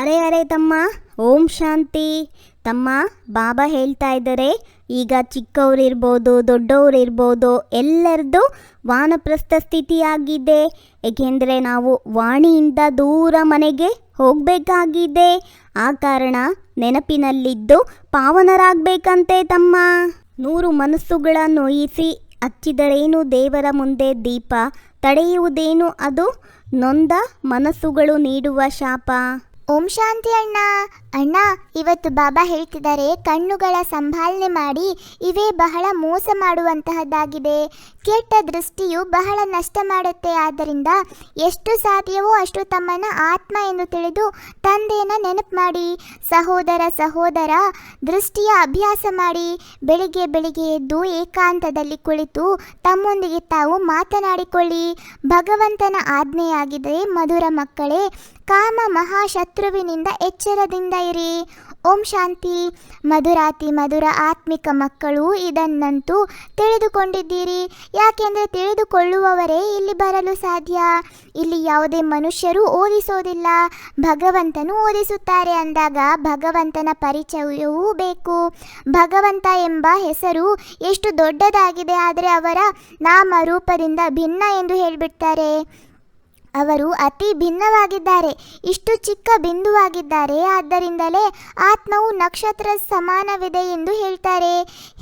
ಅರೆ ಅರೆ ತಮ್ಮ, ಓಂ ಶಾಂತಿ. ತಮ್ಮ, ಬಾಬಾ ಹೇಳ್ತಾ ಇದ್ದಾರೆ, ಈಗ ಚಿಕ್ಕವರಿರ್ಬೋದು, ದೊಡ್ಡವರಿರ್ಬೋದು ಎಲ್ಲರದು ವಾನಪ್ರಸ್ಥ ಸ್ಥಿತಿಯಾಗಿದೆ. ಏಕೆಂದರೆ ನಾವು ವಾಣಿಯಿಂದ ದೂರ ಮನೆಗೆ ಹೋಗಬೇಕಾಗಿದೆ. ಆ ಕಾರಣ ನೆನಪಿನಲ್ಲಿದ್ದು ಪಾವನರಾಗಬೇಕಂತೆ ತಮ್ಮ. ನೂರು ಮನಸ್ಸುಗಳ ನೋಯಿಸಿ ಹಚ್ಚಿದರೇನು ದೇವರ ಮುಂದೆ ದೀಪ ತಡೆಯುವುದೇನು ಅದು ನೊಂದ ಮನಸ್ಸುಗಳು ನೀಡುವ ಶಾಪ? ಓಂ ಶಾಂತಿ ಅಣ್ಣ. ಅಣ್ಣ, ಇವತ್ತು ಬಾಬಾ ಹೇಳ್ತಿದ್ದಾರೆ, ಕಣ್ಣುಗಳ ಸಂಭಾಲನೆ ಮಾಡಿ ಇವೇ ಬಹಳ ಮೋಸ ಮಾಡುವಂತಹದ್ದಾಗಿದೆ. ಕೆಟ್ಟ ದೃಷ್ಟಿಯು ಬಹಳ ನಷ್ಟ ಮಾಡುತ್ತೆ. ಆದ್ದರಿಂದ ಎಷ್ಟು ಸಾಧ್ಯವೋ ಅಷ್ಟು ತಮ್ಮನ ಆತ್ಮ ಎಂದು ತಿಳಿದು ತಂದೆಯನ್ನು ನೆನಪು ಮಾಡಿ. ಸಹೋದರ ಸಹೋದರ, ದೃಷ್ಟಿಯ ಅಭ್ಯಾಸ ಮಾಡಿ. ಬೆಳಿಗ್ಗೆ ಬೆಳಿಗ್ಗೆ ಎದ್ದು ಏಕಾಂತದಲ್ಲಿ ಕುಳಿತು ತಮ್ಮೊಂದಿಗೆ ತಾವು ಮಾತನಾಡಿಕೊಳ್ಳಿ. ಭಗವಂತನ ಆಜ್ಞೆಯಾಗಿದೆ, ಮಧುರ ಮಕ್ಕಳೇ ಕಾಮ ಮಹಾಶತ್ರುವಿನಿಂದ ಎಚ್ಚರದಿಂದ ಇರಿ. ಓಂ ಶಾಂತಿ. ಮಧುರಾತಿ ಮಧುರ ಆತ್ಮಿಕ ಮಕ್ಕಳು ಇದನ್ನಂತೂ ತಿಳಿದುಕೊಂಡಿದ್ದೀರಿ. ಯಾಕೆಂದರೆ ತಿಳಿದುಕೊಳ್ಳುವವರೇ ಇಲ್ಲಿ ಬರಲು ಸಾಧ್ಯ. ಇಲ್ಲಿ ಯಾವುದೇ ಮನುಷ್ಯರು ಓದಿಸೋದಿಲ್ಲ. ಭಗವಂತನು ಓದಿಸುತ್ತಾರೆ ಅಂದಾಗ ಭಗವಂತನ ಪರಿಚಯವೂ ಬೇಕು. ಭಗವಂತ ಎಂಬ ಹೆಸರು ಎಷ್ಟು ದೊಡ್ಡದಾಗಿದೆ, ಆದರೆ ಅವರ ನಾಮರೂಪದಿಂದ ಭಿನ್ನ ಎಂದು ಹೇಳಿಬಿಡ್ತಾರೆ. ಅವರು ಅತಿ ಭಿನ್ನವಾಗಿದ್ದಾರೆ. ಇಷ್ಟು ಚಿಕ್ಕ ಬಿಂದುವಾಗಿದ್ದಾರೆ. ಆದ್ದರಿಂದಲೇ ಆತ್ಮವು ನಕ್ಷತ್ರ ಸಮಾನವಿದೆ ಎಂದು ಹೇಳ್ತಾರೆ.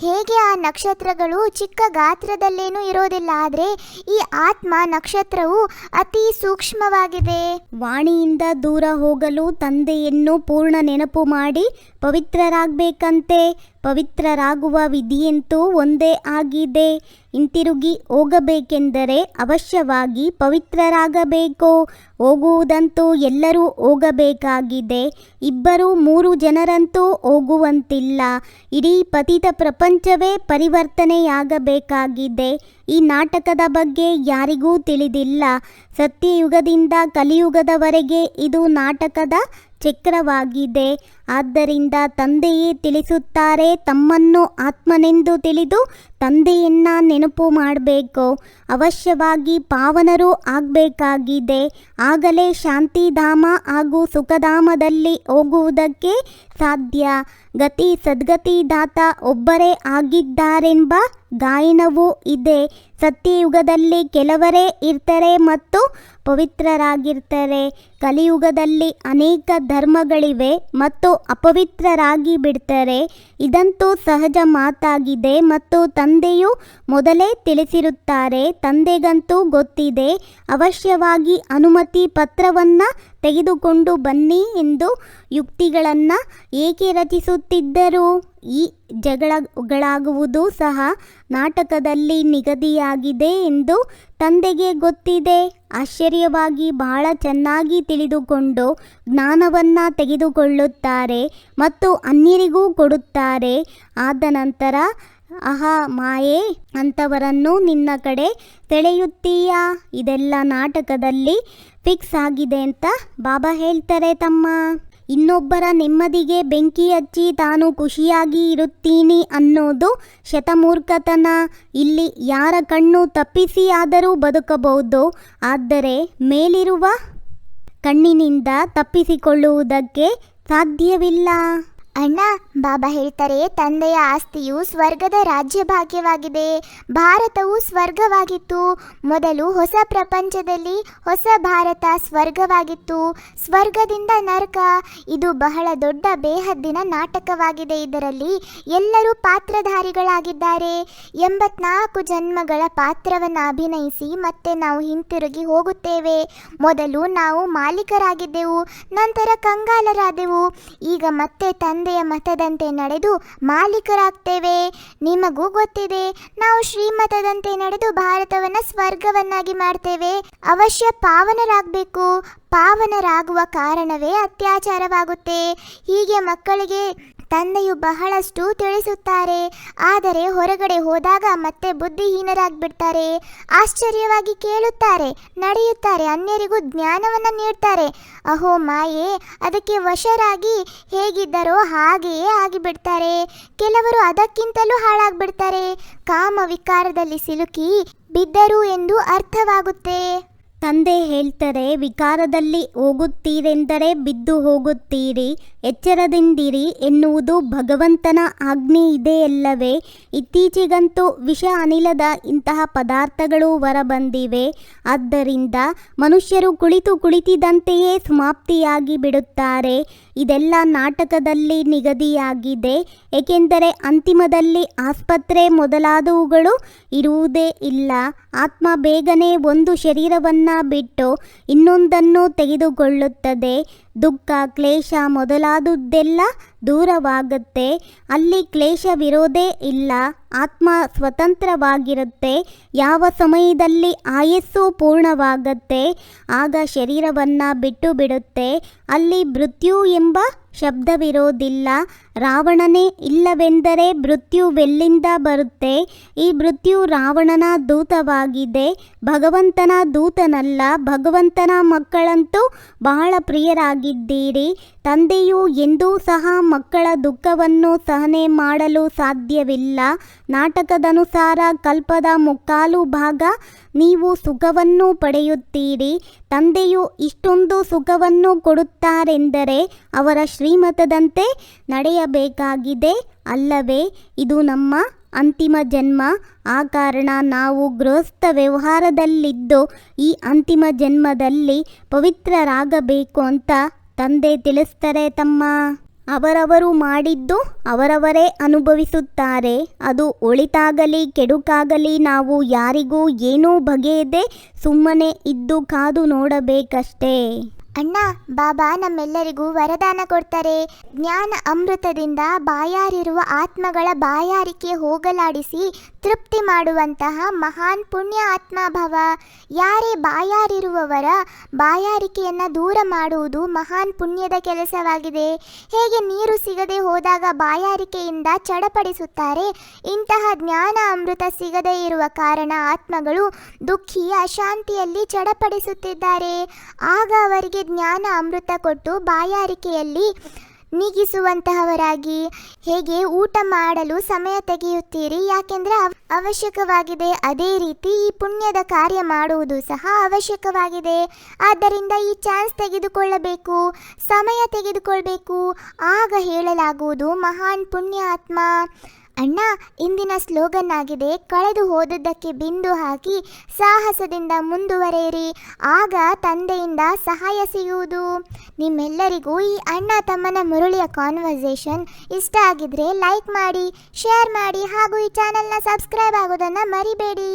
ಹೇಗೆ ಆ ನಕ್ಷತ್ರಗಳು ಚಿಕ್ಕ ಗಾತ್ರದಲ್ಲೇನೂ ಇರೋದಿಲ್ಲ, ಆದರೆ ಈ ಆತ್ಮ ನಕ್ಷತ್ರವು ಅತಿ ಸೂಕ್ಷ್ಮವಾಗಿದೆ. ವಾಣಿಯಿಂದ ದೂರ ಹೋಗಲು ತಂದೆಯನ್ನು ಪೂರ್ಣ ನೆನಪು ಮಾಡಿ ಪವಿತ್ರರಾಗಬೇಕಂತೆ. ಪವಿತ್ರರಾಗುವ ವಿಧಿಯಂತೂ ಒಂದೇ ಆಗಿದೆ. ಹಿಂತಿರುಗಿ ಹೋಗಬೇಕೆಂದರೆ ಅವಶ್ಯವಾಗಿ ಪವಿತ್ರರಾಗಬೇಕು. ಹೋಗುವುದಂತೂ ಎಲ್ಲರೂ ಹೋಗಬೇಕಾಗಿದೆ. ಇಬ್ಬರು ಮೂರು ಜನರಂತೂ ಹೋಗುವಂತಿಲ್ಲ. ಇಡೀ ಪತಿತ ಪ್ರಪಂಚವೇ ಪರಿವರ್ತನೆಯಾಗಬೇಕಾಗಿದೆ. ಈ ನಾಟಕದ ಬಗ್ಗೆ ಯಾರಿಗೂ ತಿಳಿದಿಲ್ಲ. ಸತ್ಯಯುಗದಿಂದ ಕಲಿಯುಗದವರೆಗೆ ಇದು ನಾಟಕದ ಚಕ್ರವಾಗಿದೆ ಆದ್ದರಿಂದ ತಂದೆಯೇ ತಿಳಿಸುತ್ತಾರೆ ತಮ್ಮನ್ನು ಆತ್ಮನೆಂದು ತಿಳಿದು ತಂದೆಯನ್ನ ನೆನಪು ಮಾಡಬೇಕು. ಅವಶ್ಯವಾಗಿ ಪಾವನರು ಆಗಬೇಕಾಗಿದೆ. ಆಗಲೇ ಶಾಂತಿಧಾಮ ಹಾಗೂ ಸುಖಧಾಮದಲ್ಲಿ ಹೋಗುವುದಕ್ಕೆ ಸಾಧ್ಯ. ಗತಿ ಸದ್ಗತಿ ದಾತ ಒಬ್ಬರೇ ಆಗಿದ್ದಾರೆಂಬ ಗಾಯನವೂ ಇದೆ. ಸತ್ಯಯುಗದಲ್ಲಿ ಕೆಲವರೇ ಇರ್ತಾರೆ ಮತ್ತು ಪವಿತ್ರರಾಗಿರ್ತಾರೆ. ಕಲಿಯುಗದಲ್ಲಿ ಅನೇಕ ಧರ್ಮಗಳಿವೆ ಮತ್ತು ಅಪವಿತ್ರರಾಗಿ ಬಿಡ್ತಾರೆ. ಇದಂತೂ ಸಹಜ ಮಾತಾಗಿದೆ ಮತ್ತು ತಂದೆಯು ಮೊದಲೇ ತಿಳಿಸಿರುತ್ತಾರೆ, ತಂದೆಗಂತೂ ಗೊತ್ತಿದೆ, ಅವಶ್ಯವಾಗಿ ಅನುಮತಿ ಪತ್ರವನ್ನು ತೆಗೆದುಕೊಂಡು ಬನ್ನಿ ಎಂದು ಯುಕ್ತಿಗಳನ್ನು ಏಕೆ ರಚಿಸುತ್ತಿದ್ದರು? ಈ ಜಗಳಗಳಾಗುವುದು ಸಹ ನಾಟಕದಲ್ಲಿ ನಿಗದಿಯಾಗಿದೆ ಎಂದು ತಂದೆಗೆ ಗೊತ್ತಿದೆ. ಆಶ್ಚರ್ಯವಾಗಿ ಬಹಳ ಚೆನ್ನಾಗಿ ತಿಳಿದುಕೊಂಡು ಜ್ಞಾನವನ್ನು ತೆಗೆದುಕೊಳ್ಳುತ್ತಾರೆ ಮತ್ತು ಅನ್ಯರಿಗೂ ಕೊಡುತ್ತಾರೆ. ಆದ ನಂತರ ಆಹಾ, ಮಾಯೆ, ಅಂಥವರನ್ನು ನಿನ್ನ ಕಡೆ ತೆಳೆಯುತ್ತೀಯಾ ಇದೆಲ್ಲ ನಾಟಕದಲ್ಲಿ ಫಿಕ್ಸ್ ಆಗಿದೆ ಅಂತ ಬಾಬಾ ಹೇಳ್ತಾರೆ ತಮ್ಮ. ಇನ್ನೊಬ್ಬರ ನೆಮ್ಮದಿಗೆ ಬೆಂಕಿ ಹಚ್ಚಿ ತಾನು ಖುಷಿಯಾಗಿ ಇರುತ್ತೀನಿ ಅನ್ನೋದು ಶತಮೂರ್ಖತನ. ಇಲ್ಲಿ ಯಾರ ಕಣ್ಣು ತಪ್ಪಿಸಿ ಆದರೂ ಬದುಕಬಹುದು, ಆದರೆ ಮೇಲಿರುವ ಕಣ್ಣಿನಿಂದ ತಪ್ಪಿಸಿಕೊಳ್ಳುವುದಕ್ಕೆ ಸಾಧ್ಯವಿಲ್ಲ. ಅಣ್ಣ, ಬಾಬಾ ಹೇಳ್ತಾರೆ, ತಂದೆಯ ಆಸ್ತಿಯು ಸ್ವರ್ಗದ ರಾಜ್ಯ ಭಾಗ್ಯವಾಗಿದೆ. ಭಾರತವು ಸ್ವರ್ಗವಾಗಿತ್ತು. ಮೊದಲು ಹೊಸ ಪ್ರಪಂಚದಲ್ಲಿ ಹೊಸ ಭಾರತ ಸ್ವರ್ಗವಾಗಿತ್ತು. ಸ್ವರ್ಗದಿಂದ ನರಕ, ಇದು ಬಹಳ ದೊಡ್ಡ ಬೇಹದ್ದಿನ ನಾಟಕವಾಗಿದೆ. ಇದರಲ್ಲಿ ಎಲ್ಲರೂ ಪಾತ್ರಧಾರಿಗಳಾಗಿದ್ದಾರೆ. ಎಂಬತ್ನಾಲ್ಕು ಜನ್ಮಗಳ ಪಾತ್ರವನ್ನು ಅಭಿನಯಿಸಿ ಮತ್ತೆ ನಾವು ಹಿಂತಿರುಗಿ ಹೋಗುತ್ತೇವೆ. ಮೊದಲು ನಾವು ಮಾಲೀಕರಾಗಿದ್ದೆವು, ನಂತರ ಕಂಗಾಲರಾದೆವು. ಈಗ ಮತ್ತೆ ತಂದೆಯ ಮತದಂತೆ ನಡೆದು ಮಾಲೀಕರಾಗ್ತೇವೆ. ನಿಮಗೂ ಗೊತ್ತಿದೆ, ನಾವು ಶ್ರೀಮತದಂತೆ ನಡೆದು ಭಾರತವನ್ನು ಸ್ವರ್ಗವನ್ನಾಗಿ ಮಾಡ್ತೇವೆ. ಅವಶ್ಯ ಪಾವನರಾಗಬೇಕು. ಪಾವನರಾಗುವ ಕಾರಣವೇ ಅತ್ಯಾಚಾರವಾಗುತ್ತೆ. ಹೀಗೆ ಮಕ್ಕಳಿಗೆ ತಂದೆಯು ಬಹಳಷ್ಟು ತಿಳಿಸುತ್ತಾರೆ, ಆದರೆ ಹೊರಗಡೆ ಹೋದಾಗ ಮತ್ತೆ ಬುದ್ಧಿಹೀನರಾಗ್ಬಿಡ್ತಾರೆ. ಆಶ್ಚರ್ಯವಾಗಿ ಕೇಳುತ್ತಾರೆ, ನಡೆಯುತ್ತಾರೆ, ಅನ್ಯರಿಗೂ ಜ್ಞಾನವನ್ನು ನೀಡ್ತಾರೆ. ಅಹೋ ಮಾಯೆ, ಅದಕ್ಕೆ ವಶರಾಗಿ ಹೇಗಿದ್ದರೋ ಹಾಗೆಯೇ ಆಗಿಬಿಡ್ತಾರೆ. ಕೆಲವರು ಅದಕ್ಕಿಂತಲೂ ಹಾಳಾಗ್ಬಿಡ್ತಾರೆ. ಕಾಮ ವಿಕಾರದಲ್ಲಿ ಸಿಲುಕಿ ಬಿದ್ದರು ಎಂದು ಅರ್ಥವಾಗುತ್ತೆ. ತಂದೆ ಹೇಳ್ತಾರೆ, ವಿಕಾರದಲ್ಲಿ ಹೋಗುತ್ತೀರೆಂದರೆ ಬಿದ್ದು ಹೋಗುತ್ತೀರಿ, ಎಚ್ಚರದಿಂದಿರಿ ಎನ್ನುವುದು ಭಗವಂತನ ಆಜ್ಞೆ ಇದೆಯಲ್ಲವೇ ಇತ್ತೀಚೆಗಂತೂ ವಿಷ ಅನಿಲದ ಇಂತಹ ಪದಾರ್ಥಗಳು ಹೊರಬಂದಿವೆ. ಆದ್ದರಿಂದ ಮನುಷ್ಯರು ಕುಳಿತು ಕುಳಿತಿದಂತೆಯೇ ಸಮಾಪ್ತಿಯಾಗಿ ಬಿಡುತ್ತಾರೆ. ಇದೆಲ್ಲ ನಾಟಕದಲ್ಲಿ ನಿಗದಿಯಾಗಿದೆ. ಏಕೆಂದರೆ ಅಂತಿಮದಲ್ಲಿ ಆಸ್ಪತ್ರೆ ಮೊದಲಾದವುಗಳು ಇರುವುದೇ ಇಲ್ಲ. ಆತ್ಮ ಬೇಗನೆ ಒಂದು ಶರೀರವನ್ನು ಬಿಟ್ಟು ಇನ್ನೊಂದನ್ನು ತೆಗೆದುಕೊಳ್ಳುತ್ತದೆ. ದುಃಖ, ಕ್ಲೇಶ ಮೊದಲಾದುದೆಲ್ಲ ದೂರವಾಗುತ್ತೆ. ಅಲ್ಲಿ ಕ್ಲೇಶವಿರೋದೇ ಇಲ್ಲ. ಆತ್ಮ ಸ್ವತಂತ್ರವಾಗಿರುತ್ತೆ. ಯಾವ ಸಮಯದಲ್ಲಿ ಆಯಸ್ಸು ಪೂರ್ಣವಾಗತ್ತೆ, ಆಗ ಶರೀರವನ್ನು ಬಿಟ್ಟು ಬಿಡುತ್ತೆ. ಅಲ್ಲಿ ಮೃತ್ಯು ಎಂಬ ಶಬ್ದವಿರೋದಿಲ್ಲ. ರಾವಣನೇ ಇಲ್ಲವೆಂದರೆ ಮೃತ್ಯುವೆಲ್ಲಿಂದ ಬರುತ್ತೆ. ಈ ಮೃತ್ಯು ರಾವಣನ ದೂತವಾಗಿದೆ. ಭಗವಂತನ ದೂತನಲ್ಲ, ಭಗವಂತನ ಮಕ್ಕಳಂತೂ ಬಹಳ ಪ್ರಿಯರಾಗಿದ್ದೀರಿ. ತಂದೆಯು ಎಂದೂ ಸಹ ಮಕ್ಕಳ ದುಃಖವನ್ನು ಸಹನೆ ಮಾಡಲು ಸಾಧ್ಯವಿಲ್ಲ. ನಾಟಕದನುಸಾರ ಕಲ್ಪದ ಮುಕ್ಕಾಲು ಭಾಗ ನೀವು ಸುಖವನ್ನು ಪಡೆಯುತ್ತೀರಿ. ತಂದೆಯು ಇಷ್ಟೊಂದು ಸುಖವನ್ನು ಕೊಡುತ್ತಾರೆಂದರೆ ಅವರ ಶ್ರೀಮತದಂತೆ ನಡೆಯಬೇಕಾಗಿದೆ. ಅಲ್ಲವೇ, ಇದು ನಮ್ಮ ಅಂತಿಮ ಜನ್ಮ. ಆ ಕಾರಣ ನಾವು ಗೃಹಸ್ಥ ವ್ಯವಹಾರದಲ್ಲಿದ್ದು ಈ ಅಂತಿಮ ಜನ್ಮದಲ್ಲಿ ಪವಿತ್ರರಾಗಬೇಕು ಅಂತ ತಂದೆ ತಿಳಿಸ್ತಾರೆ ತಮ್ಮ. ಅವರವರು ಮಾಡಿದ್ದು ಅವರವರೇ ಅನುಭವಿಸುತ್ತಾರೆ. ಅದು ಒಳಿತಾಗಲಿ, ಕೆಡುಕಾಗಲಿ, ನಾವು ಯಾರಿಗೂ ಏನೂ ಬಗೆಯದೆ ಸುಮ್ಮನೆ ಇದ್ದು ಕಾದು ನೋಡಬೇಕಷ್ಟೇ. ಅಣ್ಣ, ಬಾಬಾ ನಮ್ಮೆಲ್ಲರಿಗೂ ವರದಾನ ಕೊಡ್ತಾರೆ. ಜ್ಞಾನ ಅಮೃತದಿಂದ ಬಾಯಾರಿರುವ ಆತ್ಮಗಳ ಬಾಯಾರಿಕೆ ಹೋಗಲಾಡಿಸಿ ತೃಪ್ತಿ ಮಾಡುವಂತಹ ಮಹಾನ್ ಪುಣ್ಯ ಆತ್ಮಭವ ಯಾರೇ ಬಾಯಾರಿರುವವರ ಬಾಯಾರಿಕೆಯನ್ನು ದೂರ ಮಾಡುವುದು ಮಹಾನ್ ಪುಣ್ಯದ ಕೆಲಸವಾಗಿದೆ. ಹೇಗೆ ನೀರು ಸಿಗದೆ ಹೋದಾಗ ಬಾಯಾರಿಕೆಯಿಂದ ಚಡಪಡಿಸುತ್ತಾರೆ, ಇಂತಹ ಜ್ಞಾನ ಅಮೃತ ಸಿಗದೇ ಇರುವ ಕಾರಣ ಆತ್ಮಗಳು ದುಃಖಿ ಅಶಾಂತಿಯಲ್ಲಿ ಚಡಪಡಿಸುತ್ತಿದ್ದಾರೆ. ಆಗ ಅವರಿಗೆ ಜ್ಞಾನ ಅಮೃತ ಕೊಟ್ಟು ಬಾಯಾರಿಕೆಯಲ್ಲಿ ನೀಗಿಸುವಂತಹವರಾಗಿ ಹೇಗೆ ಊಟ ಮಾಡಲು ಸಮಯ ತೆಗೆಯುತ್ತೀರಿ? ಯಾಕೆಂದರೆ ಅವ್- ಅವಶ್ಯಕವಾಗಿದೆ ಅದೇ ರೀತಿ ಈ ಪುಣ್ಯದ ಕಾರ್ಯ ಮಾಡುವುದು ಸಹ ಅವಶ್ಯಕವಾಗಿದೆ. ಆದ್ದರಿಂದ ಈ ಚಾನ್ಸ್ ತೆಗೆದುಕೊಳ್ಳಬೇಕು, ಸಮಯ ತೆಗೆದುಕೊಳ್ಬೇಕು. ಆಗ ಹೇಳಲಾಗುವುದು ಮಹಾನ್ ಪುಣ್ಯ ಆತ್ಮ ಅಣ್ಣ, ಇಂದಿನ ಸ್ಲೋಗನ್ ಆಗಿದೆ, ಕಳೆದು ಹೋದದ್ದಕ್ಕೆ ಬಿಂದು ಹಾಕಿ ಸಾಹಸದಿಂದ ಮುಂದುವರೆಯಿರಿ. ಆಗ ತಂದೆಯಿಂದ ಸಹಾಯ ಸಿಗುವುದು. ನಿಮ್ಮೆಲ್ಲರಿಗೂ ಈ ಅಣ್ಣ ತಮ್ಮನ ಮುರುಳಿಯ ಕಾನ್ವರ್ಸೇಷನ್ ಇಷ್ಟ ಆಗಿದ್ರೆ ಲೈಕ್ ಮಾಡಿ ಶೇರ್ ಮಾಡಿ ಹಾಗೂ ಈ ಚಾನೆಲ್ನ ಸಬ್ಸ್ಕ್ರೈಬ್ ಆಗೋದನ್ನು ಮರಿಬೇಡಿ.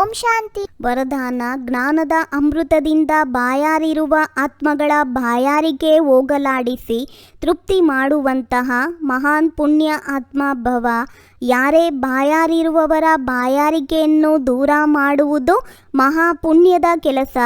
ಓಂ ಶಾಂತಿ. ವರದಾನ ಜ್ಞಾನದ ಅಮೃತದಿಂದ ಬಾಯಾರಿರುವ ಆತ್ಮಗಳ ಬಾಯಾರಿಗೆ ಹೋಗಲಾಡಿಸಿ ತೃಪ್ತಿ ಮಾಡುವಂತಹ ಮಹಾನ್ ಪುಣ್ಯ ಆತ್ಮ ಭವ ಯಾರೇ ಬಾಯಾರಿರುವವರ ಬಾಯಾರಿಕೆಯನ್ನು ದೂರ ಮಾಡುವುದು ಮಹಾಪುಣ್ಯದ ಕೆಲಸ.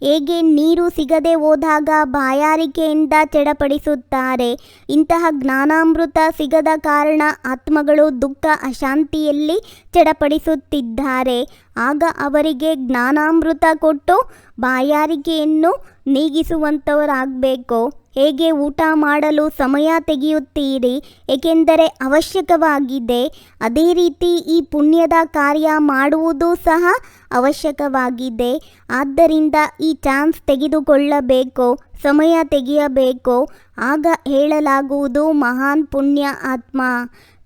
ಹೇಗೆ ನೀರು ಸಿಗದೆ ಹೋದಾಗ ಬಾಯಾರಿಕೆಯಿಂದ ಚಡಪಡಿಸುತ್ತಾರೆ. ಇಂತಹ ಜ್ಞಾನಾಮೃತ ಸಿಗದ ಕಾರಣ ಆತ್ಮಗಳು ದುಃಖ, ಅಶಾಂತಿಯಲ್ಲಿ ಚಡಪಡಿಸುತ್ತಿದ್ದಾರೆ. ಆಗ ಅವರಿಗೆ ಜ್ಞಾನಾಮೃತ ಕೊಟ್ಟು ಬಾಯಾರಿಕೆಯನ್ನು ನೀಗಿಸುವಂಥವರಾಗಬೇಕು ಹೇಗೆ ಊಟ ಮಾಡಲು ಸಮಯ ತೆಗೆಯುತ್ತೀರಿ? ಏಕೆಂದರೆ ಅವಶ್ಯಕವಾಗಿದೆ. ಅದೇ ರೀತಿ ಈ ಪುಣ್ಯದ ಕಾರ್ಯ ಮಾಡುವುದು ಸಹ ಅವಶ್ಯಕವಾಗಿದೆ. ಆದ್ದರಿಂದ ಈ ಚಾನ್ಸ್ ತೆಗೆದುಕೊಳ್ಳಬೇಕು, ಸಮಯ ತೆಗೆಯಬೇಕು. ಆಗ ಹೇಳಲಾಗುವುದು, ಮಹಾನ್ ಪುಣ್ಯ ಆತ್ಮ.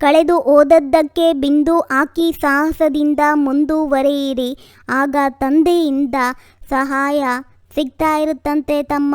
ಕಳೆದು ಓದದ್ದಕ್ಕೆ ಬಿಂದು ಹಾಕಿ ಸಾಹಸದಿಂದ ಮುಂದುವರೆಯಿರಿ. ಆಗ ತಂದೆಯಿಂದ ಸಹಾಯ ಸಿಗ್ತಾ ಇರುತ್ತಂತೆ ತಮ್ಮ